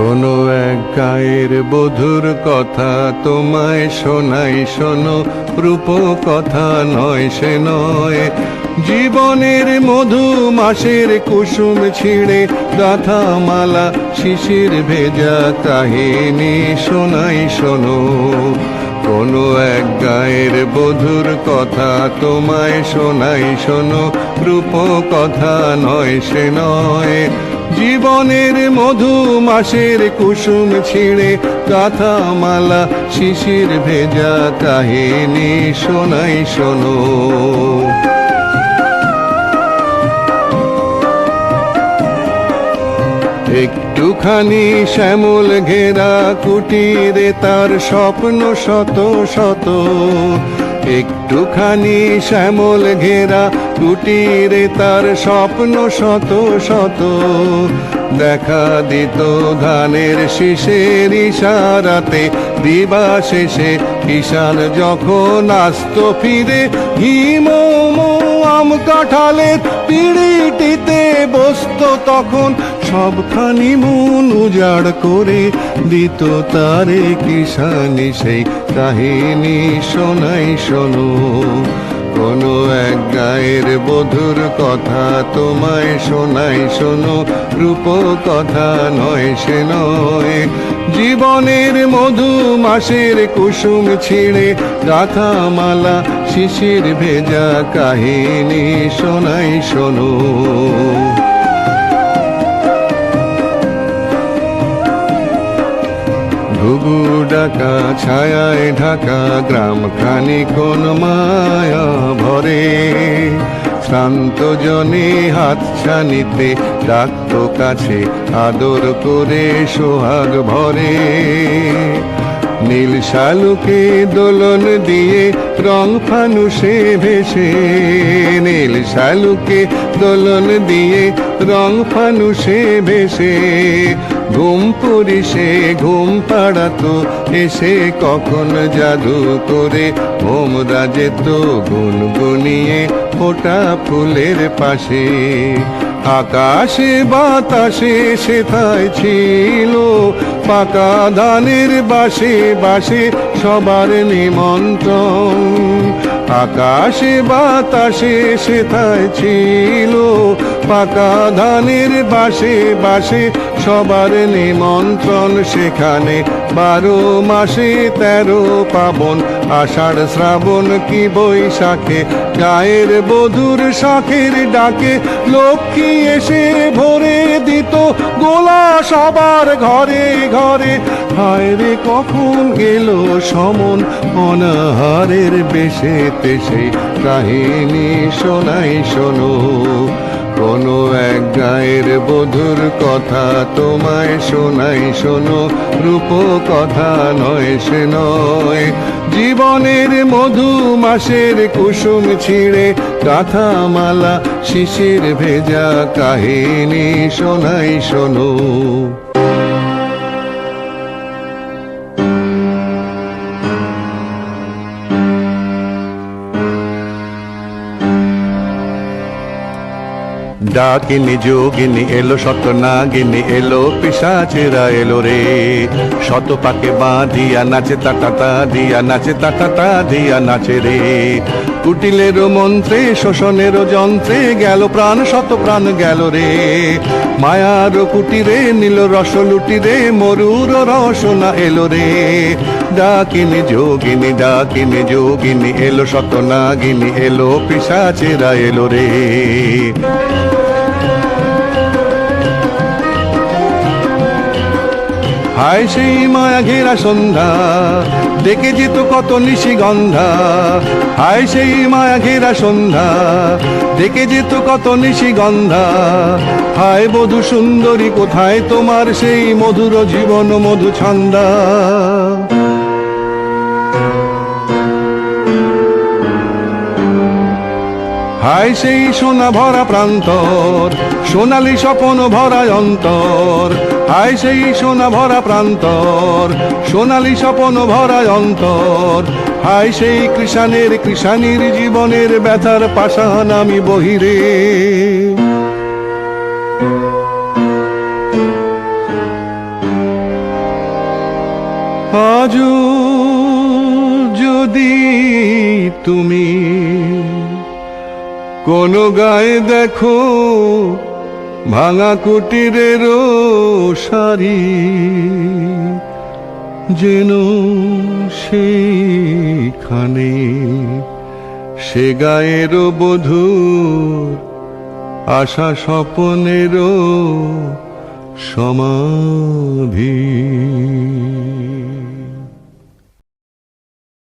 কোনো এক গায়ের বধুর কথা তোমায় শোনাই, শোনো, রূপ কথা নয়, সে নয়। জীবনের মধু মাসের কুসুম ছিঁড়ে গাথা মালা শিশির ভেজা কাহিনী শোনাই, শোনো। কোনো এক গায়ের বধুর কথা, তোমায় শোনাই শোনো, রূপ কথা নয় সে নয়। জীবনের মধু মাসের কুসুম ছিঁড়ে কাঁথা মালা শিশির ভেজা কাহিনী শোনাই শোনো। একটুখানি শ্যামল ঘেরা কুটিরে তার স্বপ্ন শত শত। একটুখানি শ্যামল ঘেরা কুটিরে তার স্বপ্ন শত শত। দেখা দিত ধানের শীষের ইশারাতে, দিবা শেষে কিষান যখন আসত ফিরে হিম আম কাঁঠালের পিড়িটিতে বসত তখন সবখানি মন উজাড় করে দিত তারে কিষানি সেই কাহিনী শোনাই শোনো। কোনো এক গায়ের বধুর কথা তোমায় শোনাই শোনো, রূপ কথা নয় সে নয়। জীবনের মধু মাসের কুসুম ছিঁড়ে গাথা মালা শিশির ভেজা কাহিনী শোনাই শোনো। ডাকা ছায়ায় ঢাকা, গ্রাম খানি কোন মায়া ভরে। শ্রান্ত জনে হাত ছানিতে, ডাকত কাছে, আদর করে সোহাগ ভরে। নীল শালুকে দোলন দিয়ে রং ফানুষে ভেসে। নীল শালুকে দোলন দিয়ে রং ফানুষে ভেসে। ঘুম পুরিসে ঘুম পাড়াতো, এসে কখন জাদু করে ভোমরা যেত গুনগুনিয়ে ফোটা ফুলের পাশে। আকাশে বাতাসে সেথায় ছিল, পাকা ধানের বাসে বাসে সবার নিমন্ত্রণ। আকাশে বাতাসে সেথায় ছিল পাকা ধানের বাসে বাসে সবার নিমন্ত্রণ সেখানে। বারো মাসে তেরো পাবন, আষাঢ় শ্রাবণ কি বৈশাখে? গায়ের বধুর শাখের ডাকে লক্ষ্মী এসে ভরে দিত গোলা সবার ঘরে ঘরে। হায় রে কখন গেল সমন অনাহারের বেশে তেসে কাহিনী শোনাই শোনো। কোনো এক গায়ের বধুর কথা তোমায় শোনাই, শোনো। রূপ কথা নয়, সে নয়। জীবনের মধু মাসের কুসুম ছিঁড়ে কাঁথা মালা শিশির ভেজা কাহিনী শোনাই, শোনো। ডাকিনি, যোগিনী এলো, শত নাগিনী এলো, পিসাচেরা এলো রে। শত পাকে বাঁধিয়া নাচে তাটা তা দিয়া নাচে তাটা তা দিয়া নাচে রে। কুটিলের মন্ত্রে, শোষণের যন্ত্রে গেল প্রাণ, শত প্রাণ গেল রে। মায়ার কুটিরে, নীল রস লুটিরে, মরুর রসনা এলো রে। ডাকিনি, যোগিনী ডাকিনি, যোগিনী এলো, শত নাগিনী এলো, পিসাচেরা এলো রে। হায় সেই মায়া ঘেরা সন্ধ্যা দেখে যেত কত নিশিগন্ধা। হায় সেই মায়া ঘেরা সন্ধ্যা দেখে যেত কত নিশিগন্ধা। হায় বধু সুন্দরী, কোথায় তোমার সেই মধুর জীবন মধু ছন্দা? হায় সেই সোনা ভরা প্রান্তর, সোনালি স্বপন ভরা অন্তর। হায় সেই সোনা ভরা প্রান্তর, সোনালি স্বপন ভরা অন্তর। হায় সেই কৃষানের কৃষানির জীবনের ব্যথার পাশান আমি বহিরে। আজও যদি তুমি কোন গায়ে দেখো ভাঙা কুটিরের সারি যেন সেইখানে সে গায়ের বধূর আশা স্বপনেরও সমাধি।